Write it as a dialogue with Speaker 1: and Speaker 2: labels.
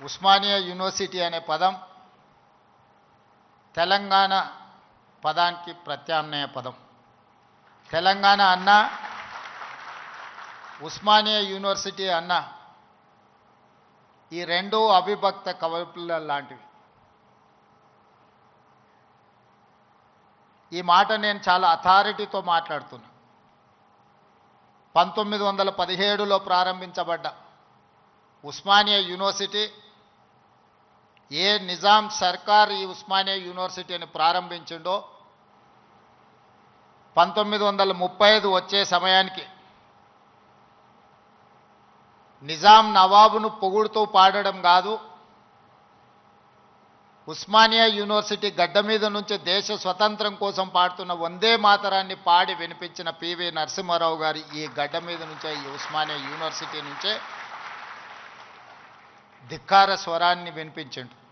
Speaker 1: Osmania university అనే పదం తెలంగాణ పదానికి ప్రత్యామ్నాయ పదం. తెలంగాణ అన్న ఉస్మానియా యూనివర్సిటీ అన్న ఈ రెండు అవిభక్త కవపుల లాంటివి. ఈ మాట నేను చాలా అథారిటీతో మాట్లాడుతున్నా. పంతొమ్మిది వందల పదిహేడులో ప్రారంభించబడ్డ ఉస్మానియా యూనివర్సిటీ ఏ నిజాం సర్కార్ ఈ ఉస్మానియా యూనివర్సిటీని ప్రారంభించిండో పంతొమ్మిది వందల ముప్పై ఐదు వచ్చే సమయానికి నిజాం నవాబును పొగుడుతూ పాడడం కాదు ఉస్మానియా యూనివర్సిటీ గడ్డ మీద నుంచి దేశ స్వతంత్రం కోసం పాడుతున్న వందే మాతరాన్ని పాడి వినిపించిన పివి నరసింహారావు గారి ఈ గడ్డ మీద నుంచే ఈ ఉస్మానియా యూనివర్సిటీ నుంచే ధిక్కార స్వరాన్ని వినిపించండు.